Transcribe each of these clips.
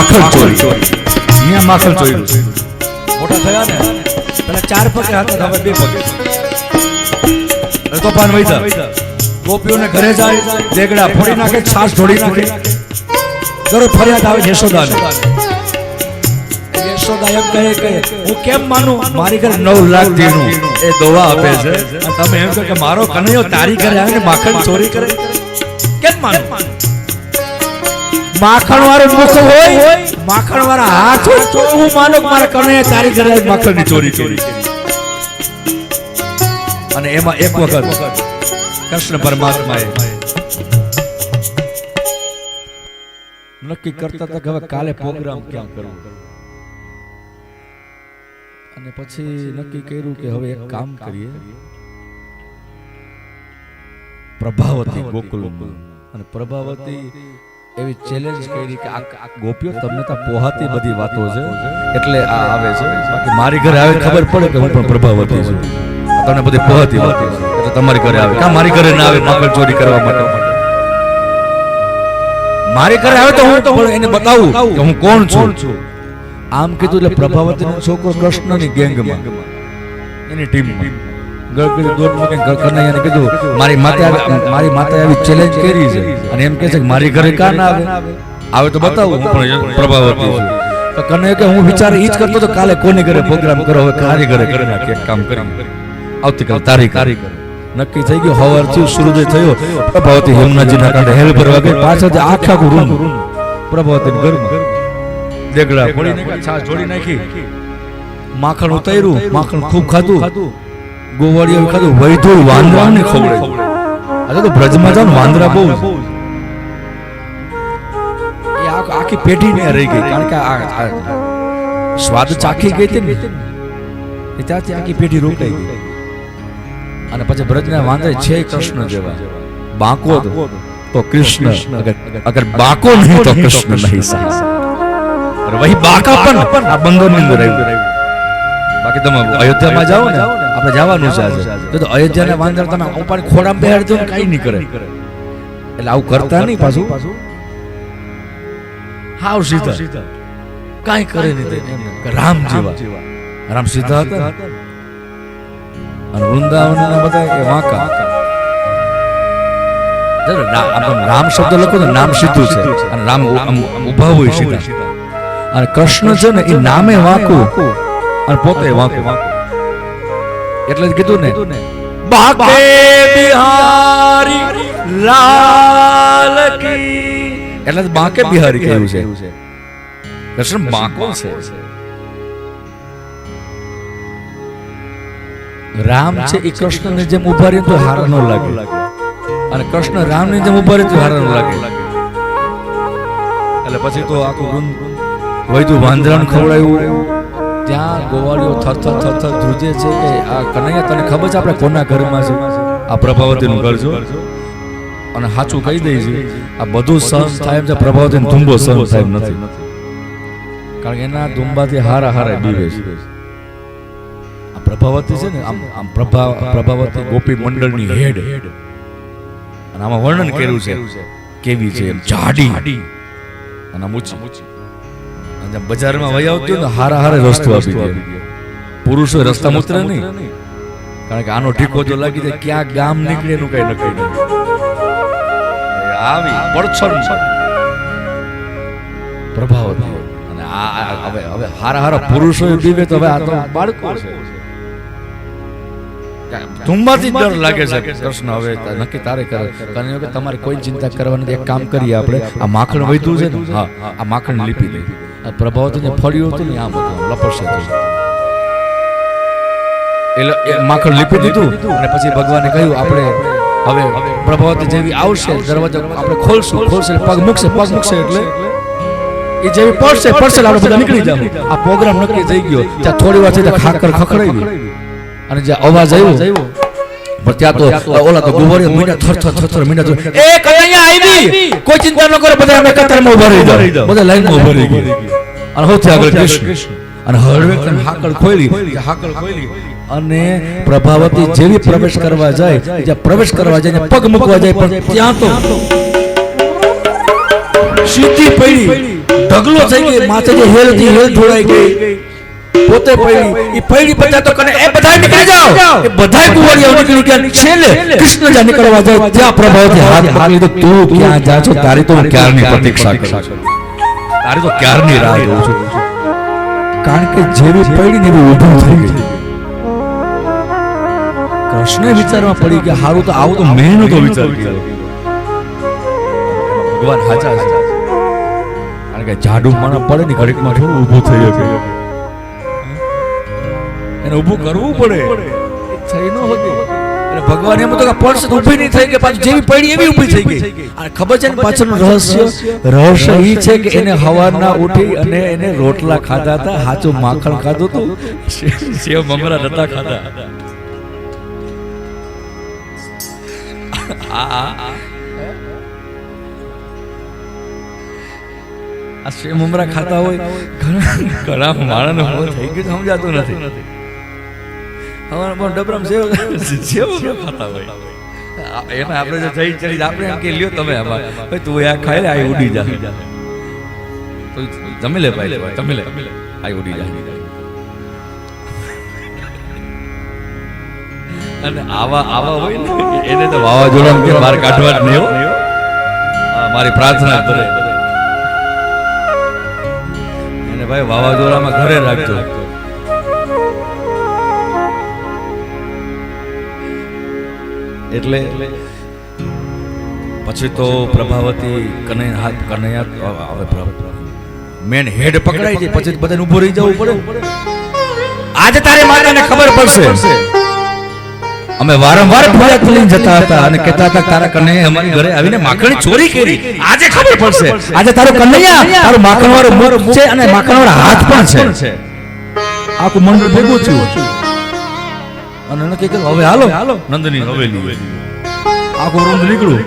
માખણ ચોરી અહીંયા માખણ ચોર્યું મોટા થયા ને પેલા ચાર પગે હતા હવે બે પગે. તોફાન વૈદા ગોપીઓને ઘરે જાય, દેગડા ફોડી નાખે છાસ ઢોળી નાખે. દરરોજ ફરિયાદ આવે યશોદાને. યશોદા એમ કહે કે, હું કેમ માનું? મારી ઘરે નવ લાખ દીનું એ દોવા આપે છે. તમે એમ કહો કે, મારો કનૈયો તારી ઘરે આવે ને માખણ ચોરી કરે. કેમ માનું? માખણ વાળું મુખ હોય માખણ વાળા હાથ હોય તો હું માનું મારા કને તારી ઘરે માખણની ચોરી ચોરી અને એમાં એક વખત કૃષ્ણ પરમાત્માએ નક્કી કરતા હતા કે હવે કાલે પ્રોગ્રામ ક્યાં કરવો. અને પછી નક્કી કર્યું કે હવે એક કામ કરીએ. પ્રભાવતી ગોકુલ અને પ્રભાવતી એવી ચેલેન્જ કરી કે આ ગોપીઓ તમને તો પોહાતી બધી વાતો છે. એટલે આ આવે છે. બાકી મારી ઘરે આવે ખબર પડે કે હું પણ પ્રભાવતી છું. તમને બધી પોહાતી વાતો છે. એટલે તમારી ઘરે આવે. કા મારી ઘરે ના આવે માખણ ચોરી કરવા માટે? મારી ઘરે આવે તો હું પણ એને બતાવું કે હું કોણ છું? આમ કીધું એટલે પ્રભાવતીનો છોકરો કૃષ્ણની ગેંગમાં. એની ટીમમાં. ગળગળી દોડમાં કંઈક કનૈયાને કીધું, મારી માતા મારી માતાએ આવી ચેલેન્જ કરી છે. અને એમ કહે છે કે મારી ઘરે કા ના આવે. આવે તો બતાવું, હું પણ પ્રભાવતી છું. તો કનૈયા કે હું વિચાર ઈ કરતો તો કાલે કોની ઘરે પ્રોગ્રામ કરો, હવે કારી ઘરે કરી નાખે કામ કરી આવતીકાલ તારી કારી નક્કી થઈ ગયું, હવાર થયું, સૂર્યોદય થયો. પ્રભાવતી યમુનાજીના કાંઠે હેલ ભરવા ગઈ, પાછળ આખા રૂમ. પ્રભાવતી ઘરમાં દેગડા છાશ જોડી નાખી. માખણ ઉતાર્યું, માખણ ખૂબ ખાધું. ગોવાળિયા ખાધું વૈધું વાંદરાને ખવડે આજે તો બ્રજમાં જાવ વાંદરા બહુ આખી પેઢી ને રહી ગઈ, કારણ કે આ- સ્વાદ ચાખી ગઈ હતી ને ત્યાંથી આખી પેઢી રોકાઈ ગઈ. અને પછી બ્રજના વાંદરા છે કૃષ્ણ જેવા. બાંકો તો- કૃષ્ણ, અગર બાકો નહીં તો કૃષ્ણ નહીં સાહેબ. વહી બાકા પણ આ બંદોની અંદર આવ્યું. બાકી તમે અયોધ્યામાં જાઓ ને આપણે જવાનું છે આજે. તો અયોધ્યાના વાંદર તમે ઉપાડી ખોડામાં બેહાડજો ને કાંઈ નહીં કરે. એટલે આવું કરતા નહીં પાછું. હાવ સીધા. કાંઈ કરે નહીં રામ જેવા. રામ સીધા હતા અને વૃંદાવન બધા એ વાંકા. રામ શબ્દ લખો તો નામ સીધું છે. અને રામ ઊભા ઊભા હોય સીધા. અને કૃષ્ણ છે ને એ નામે વાંકું અને પોતે વાંકું. એટલે જ કીધું ને? બાકે બિહારી લાલ કી. એટલે બાકે બિહારી કહ્યું છે. કૃષ્ણ બાકો છે. રામ છે એ કૃષ્ણને જેમ ઊભા રહે તો હારા ન લાગે. અને કૃષ્ણ રામને જેમ ઊભા રહે તો હારા ન લાગે. એટલે પછી તો આખું વૃંદ વૈદુ વાંદરાને ખવડાવ્યું ત્યાં ગોવાળીઓ થરથર થરથર ધ્રુજે છે કે આ કનૈયા, તને ખબર છે આપણે કોના ઘરમાં છે? આ પ્રભાવતીનું ઘર છો અને સાચું કહી દઈ છે આ બધું સહન થાય એમ છે. પ્રભાવતી ધુંબો સહન થાય એમ નથી. કારણ કે એના ધુંબાથી હારા હારા બીવે છે. આ પ્રભાવતી છે ને, આમ આમ પ્રભા, પ્રભાવતી ગોપી મંડળની હેડ. અને આમાં વર્ણન કર્યું છે, કેવી છે? એમ જાડી. અને આમ ઊંચી. અને બજારમાં વહી આવતી ને હારા હારે રસ્તો આપી દે. પુરુષો રસ્તા ઉતરે નહીં. કારણ કે આનો ઠીકો જો લાગી જાય ક્યાં ગામ નીકળે એનું કઈ નક્કી નહીં આવી પડછણ. પ્રભાવતી. અને આ હવે હવે હારા હારા પુરુષો બીવે તો હવે આ તો બાળકો છે. ધૂમમાંથી ડર લાગે છે. કૃષ્ણ હવે નક્કી તારે કરે કારણ કે તમારે કોઈ ચિંતા કરવાની એક કામ કરીએ આપણે. આ માખણ વધ્યું છે ને? હા. આ માખણ લીપી દે પ્રભાવતીને ફળ્યું હતું ને આમ હતું એટલે માખણ લીપી દીધું અને પછી ભગવાને કહ્યું, આપણે હવે પ્રભાવતી જેવી આવશે, દરવાજો આપણે ખોલશું, ખોલશે પગ મૂકશે પગ મૂકશે એટલે એ જેવી પડશે પડશે આપણે બધા નીકળી જાવ આ પ્રોગ્રામ નક્કી થઈ ગયો. ત્યાં થોડી વાર થઈ ખાકર ખખડાવી અને જે અવાજ આવ્યો, પણ ત્યાં તો ઓલા તો ગુવારીઓ મીંડા થર થર થર થર મીંડા એ કઈ અહીંયા આવી? કોઈ ચિંતા ન કરો બધા અમે કતારમાં ઊભા રહી જાઓ. બધા લાઈનમાં ઊભા રહી ગયા. અને સૌથી આગળ કૃષ્ણ. અને હળવે હાકળ ખોલી હાકળ ખોલી અને પ્રભાવતી જેવી પ્રવેશ કરવા જાય જ્યાં. પ્રવેશ કરવા જાય પગ મૂકવા જાય પણ ત્યાં તો સીધી પડી. ઢગલો થઈ ગઈ માથે જે હેલથી હેલ ઢોળાઈ ગઈ. પોતે પડી. એ પડી બધા તો કને એ બધા નીકળી જાઓ. એ બધા કુંવરિયાઓ નીકળી ગયા છેલ્લે કૃષ્ણ જા નીકળવા જાય ત્યાં પ્રભાવતી હાથ હાથ લીધો. તું ક્યાં જા છો? તારી તો હું ક્યારની પ્રતીક્ષા કરું? છું? તારી તો ક્યારની રાહ જોઉં છું? કારણ કે જેવી પડી ને એવી ઊભું થઈ ગઈ. કૃષ્ણ વિચારમાં પડી કે હારું તો આવું તો મેં તો વિચાર ભગવાન હાચા છે. કારણ કે જાડુ માણસ પડે ને ઘડીકમાં થોડું ઊભું થઈ શકે. એને ઊભું કરવું પડે. થઈ ન હતી અને ભગવાન એમ તો કે પર્સ ઊભી નહીં થઈ કે પાછી જેવી પડી એવી ઊભી થઈ ગઈ. અને ખબર છે ને પાછળનું રહસ્ય? રહસ્ય? એ છે કે એને હવારના ઉઠી અને એને રોટલા ખાધા હતા હાચું માખણ ખાધું હતું? સેવ મમરા નતા ખાધા. આ આ. સેવ મમરા ખાતા હોય ઘણા ઘણા માણસ થઈ ગયું સમજાતું નથી. અમારા પણ ડબરામ સેવ સેવ ખાતા હોય. એને આપણે જો જઈ ચડી આપણે એમ કે લ્યો તમે આમાં. ભાઈ, તું આ ખાઈ લે, આ ઉડી જા. તો જમી લે ભાઈ, જમી લે. આ ઉડી જા અને આવા આવા હોય ને, એને તો વાવાઝોડા કે બહાર કાઢવા જ નહીં મારી પ્રાર્થના કરે. એને ભાઈ, વાવાઝોડામાં ઘરે રાખજો. એટલે પછી તો પ્રભાવતી કનૈયા કનૈયા મેન હેડ પકડાઈ જાય, પછી બધાને ઊભું રહી જવું પડે. આજે તારે માતાને ખબર પડશે. અમે વારંવાર ફરિયાદ લઈને જતા હતા અને કહેતા હતા, તારા કનૈયા અમારી ઘરે આવીને માખણી ચોરી કરી. આજે ખબર પડશે. આજે તારો કનૈયા, તારો માખણ વાળો મુખ છે અને માખણ વાળો હાથ પણ છે. આખું મંડળ ભેગું થયું અને નક્કી કર્યું હવે હાલો. નંદની હવેલી. આખું રૂમ નીકળું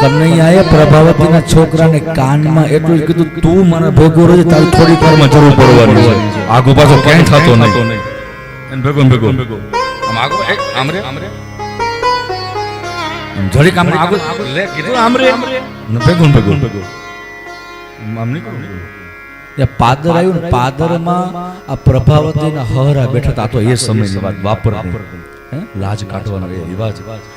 કનૈયાએ પ્રભાવતીના છોકરાને કાનમાં એટલું જ કીધું તું મને ભેગો રહેજે તારી થોડી વારમાં જરૂર પડવાની છે આગો પાછો ક્યાંય થતો નહીં. એને ભેગો ને ભેગો. આમ આગો એ, આમ રે આમ જરીક આમ આગો લે કીધું આમ રે. ને ભેગો ભેગો. આમ પાદર આવ્યું ને પાદરમાં આ પ્રભાવતીના હહરા બેઠા હતા. તો એ સમયની વાત વાપર હે? લાજ કાઢવાનો એ રિવાજ.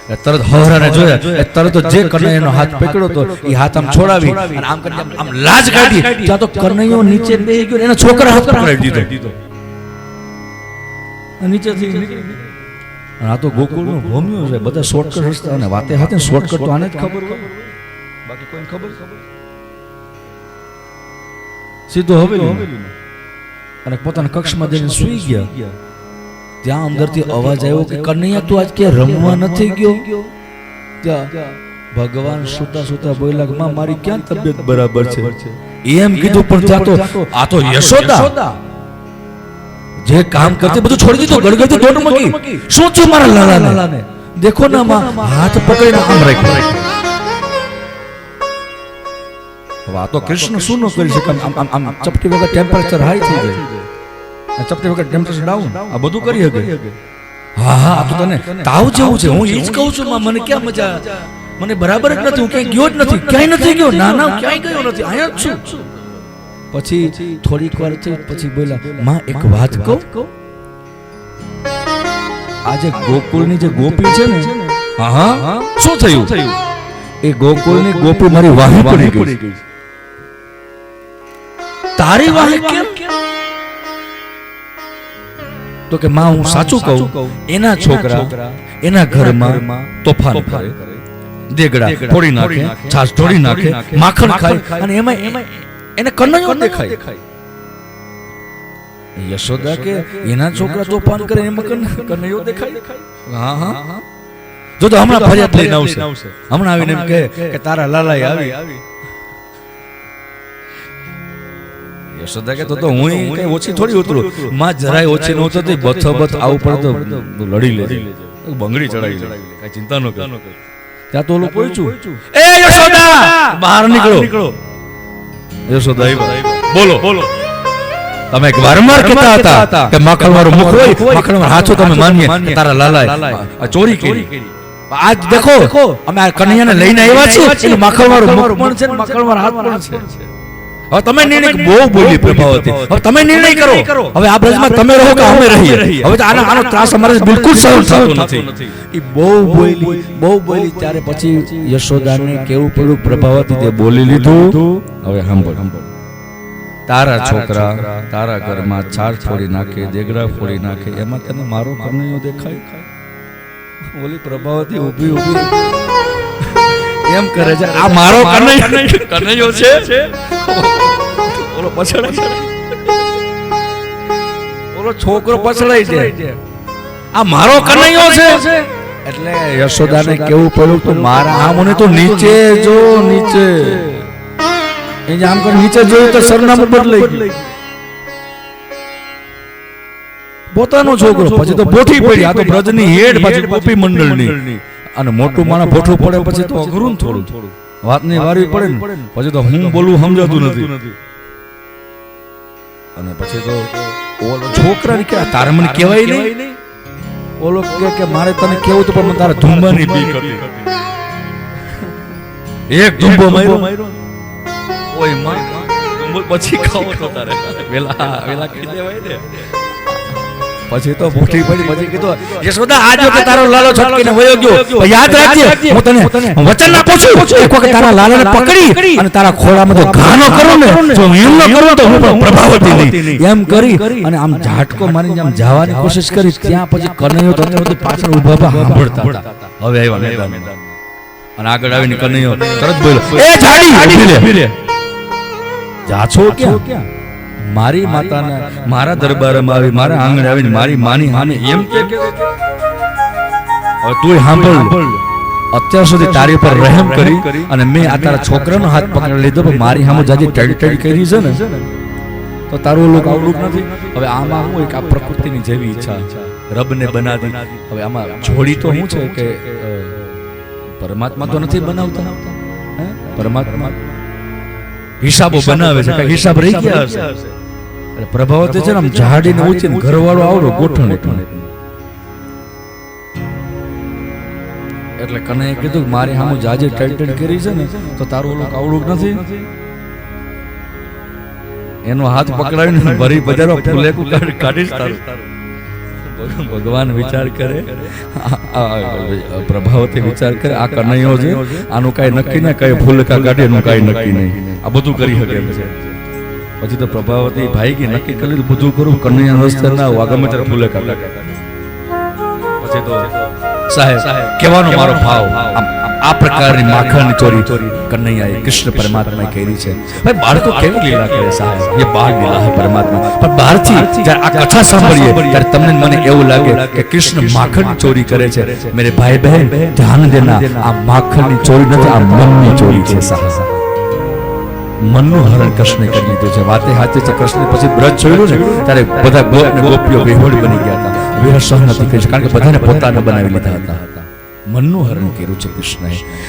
એ તરત હહરાને જોયા. એ તરત જે કનૈયાનો હાથ પકડ્યો તો એ હાથ આમ છોડાવી. અને આમ કરી આમ- લાજ કાઢી. ત્યાં તો કનૈયો નીચે બેસી ગયો એના છોકરા હાથ પકડાવી દીધો. નીચેથી અને આ તો ગોકુળનો ભૂમ્યું છે બધા શોર્ટકટ રસ્તા અને વાતે હાથે શોર્ટકટ તો આને જ ખબર બાકી કોઈને ખબર? સીધો હવેલી અને પોતાના કક્ષમાં જઈને સૂઈ ગયા. ત્યાં અંદરથી અવાજ આવ્યો કે કનૈયા તું આજ કે રમવા નથી ગયો? ત્યાં ભગવાન સુતા સુતા બોલ્યા માં મારી ક્યાં તબિયત બરાબર છે? એમ કીધું પણ ત્યાં તો આ તો યશોદા. જે કામ કરતી બધું છોડી દીધું ગળગળતી દોડ મૂકી. શું થયું મારા લાલાને? દેખો ના માં હાથ પકડીને આમ રાખ્યો. આ તો કૃષ્ણ શું ન કરી શકે? આમ આમ આમ ચપટી વગર ટેમ્પરેચર હાઈ થઈ જાય. આ ચપટી વગર ટેમ્પરેચર ડાઉન આ બધું કરી શકે? હા હા તો તને તાવ જેવું છે. હું એ જ કહું છું મને ક્યાં મજા મને બરાબર જ નથી હું ક્યાંય ગયો જ નથી ક્યાંય નથી ગયો ના ના ક્યાંય ગયો નથી અહીંયા જ છું. પછી થોડીક વાર થઈ પછી બોલ્યા માં એક વાત કહું? આજે ગોકુળની જે ગોપી છે ને હા હા શું થયું? એ ગોકુળની ગોપી મારી વાહી પડી ગઈ. તારી વાહી કેમ? તો કે માં હું સાચું કહું એના છોકરા એના ઘરમાં તોફાન કરે. દેગડા ફોડી નાખે છાશ ઢોળી નાખે માખણ ખાય અને એમાં એને કનૈયો દેખાય. યશોદા કે એના છોકરા તોફાન કરે એમાં કન- કનૈયો દેખાય? હા હા. જો તો હમણાં ફરિયાદ લઈને આવશે. હમણાં આવીને એમ કે તારા લાલાઈ આવી. યશોદા કે તો તો હું કઈ ઓછી થોડી ઉતરું. માં જરાય ઓછી ન ઉતરતી બથો બથ આવું પડે તો લડી લેજે. બંગડી ચડાવી લે કઈ ચિંતા ન કર. ત્યાં તો ઓલું પહોંચ્યું એ યશોદા! બહાર નીકળો. યશોદા. બોલો. બોલો. તમે વારંવાર કહેતા હતા કે માખણ વાળું મુખ હોય માખણ વાળો હાથો તમે માનીએ. તારા લાલાએ. ચોરી કરી. આજ દેખો અમે આ કન્યાને લઈને આવ્યા છીએ. એનું માખણ વાળું મુખ પણ છે ને માખણ વાળો હાથ પણ છે. હવે તમે નિર્ણય બહુ બોલી પ્રભાવતી હવે તમે નિર્ણય કરો. હવે આ બ્રજમાં તમે રહો કે અમે રહીએ. હવે આનો આનો ત્રાસ અમારે બિલકુલ સહન થતો નથી. એ બહુ બોલી બહુ બોલી ત્યારે પછી યશોદાને કેવું પડ્યું પ્રભાવતી તે બોલી લીધું. હવે સાંભળ તારા છોકરા તારા ઘરમાં છાર ફોડી નાખે દેગડા ફોડી નાખે એમાં તને મારો કનૈયો દેખાય? ઓલી પ્રભાવતી ઊભી ઊભી. એમ કરે છે. આ મારો કનૈયો કનૈયો છે. ઓલો પછડાય ઓલો છોકરો પછડાય છે. આ મારો કનૈયો છે? એટલે યશોદાને કેવું પડ્યું તો મારા આ મને તો નીચે જો નીચે એ જે આમ કર નીચે જોયું તો સરનામું બદલાઈ ગયું. પોતાનો છોકરો. પછી તો પોઠી પડી. આ તો બ્રજની હેડ પછી ગોપી મંડળની. અને મોટું માણસ ભોઠું પડે પછી તો અઘરું ને થોડું. વાતની વારવી પડે ને. પછી તો હું બોલવું સમજાતું નથી. અને પછી તો ઓલો છોકરાને કે તારે મને કહેવાય નહીં. ઓલો કે કે મારે તને કેવું તો પણ તારે ધુંબાની બીક હતી. એક ધુંબો માર્યો. ઓયમાં. પછી ખાવો તો તારે. વેલા વેલા કહી દેવાય ને. પછી તો મોટી પડી પછી કીધું યશોદા આજો કે તારો લાલો છટકીને વયો ગયો. પણ યાદ રાખજે હું તને વચન આપું છું. એક વખત તારા લાલાને પકડી અને તારા ખોળામાં તો ઘાનો કરું ને. જો એમ ન કરું તો હું પણ પ્રભાવતી નહીં. એમ કરી અને આમ ઝાટકો મારીને આમ જવાની કોશિશ કરી. ત્યાં પછી કનૈયો તો અંદર બધું પાછળ ઊભા ઊભા સાંભળતા. હવે આવ્યા મેદાન અને આગળ આવીને કનૈયો તરત બોલ્યો એ જાડી જાછો ક્યાં? મારી માતાને મારા દરબારમાં આવી મારા આંગણે આવીને મારી માની હાને એમ કે તું સાંભળ અત્યાર સુધી તારી પર રહેમ કરી અને મેં આ તારા છોકરાનો હાથ પકડી લીધો પણ મારી સામે જાજી ટડી ટડી કરી છે ને? તો તારું લોકો આવડું નથી? હવે આમાં હું એક આ પ્રકૃતિની જેવી ઈચ્છા રબને બનાવી. હવે આમાં જોડી તો શું છે કે પરમાત્મા તો નથી બનાવતા? પરમાત્મા હિસાબો બનાવે છે. હિસાબ રહી ગયા હશે. પ્રભાવતી છે ને આમ ઝાડીને ઘરવાળો આવડો ગોઠણ એટલું કને કીધું કે મારી સામે જાજે ટાઈટલ કરી છે ને તો તારું ઓલું કાવડું નથી. એનો હાથ પકડાવીને ભરી બજારો ફૂલે કાઢીશ તારું. ભગવાન વિચાર કરે. પ્રભાવતી વિચાર કરે. આ કનૈયો છે. આનું કાંઈ નક્કી ના કઈ ફૂલકા કાઢે એનું કાંઈ નક્કી નહીં. આ બધું કરી શકે છે. પછી તો પ્રભાવતી ભાઈ કે નક્કી કરી બધું કરું કનૈયા રસ્તે ના આવું ગમે ત્યારે કાઢે. પછી તો સાહેબ કહેવાનો મારો ભાવ આ પ્રકારની માખણ ચોરી કનૈયાએ કૃષ્ણ પરમાત્માએ કરી છે. ભાઈ બાળકો કેવી લીલા કરે સાહેબ? એ બાળ લીલા હે પરમાત્મા. પણ બહારથી જ્યારે આ કથા સાંભળીએ ત્યારે તમને મને એવું લાગે કે કૃષ્ણ માખણ ચોરી કરે છે. મેરે ભાઈ બહેન ધ્યાન દેના આ માખણની ચોરી નથી આ મનની ચોરી છે સાહેબ. મનનું હરણ કૃષ્ણે કરી લીધું છે. વાતે હાથે છે કૃષ્ણ પછી બ્રજ જોયું ને ત્યારે બધા ગોપ ને ગોપીઓ વિહોળ બની ગયા હતા. વિરહ સહન નથી કરી કારણ કે બધાને પોતાને બનાવી લીધા હતા. મનનું હરણ કર્યું છે કૃષ્ણએ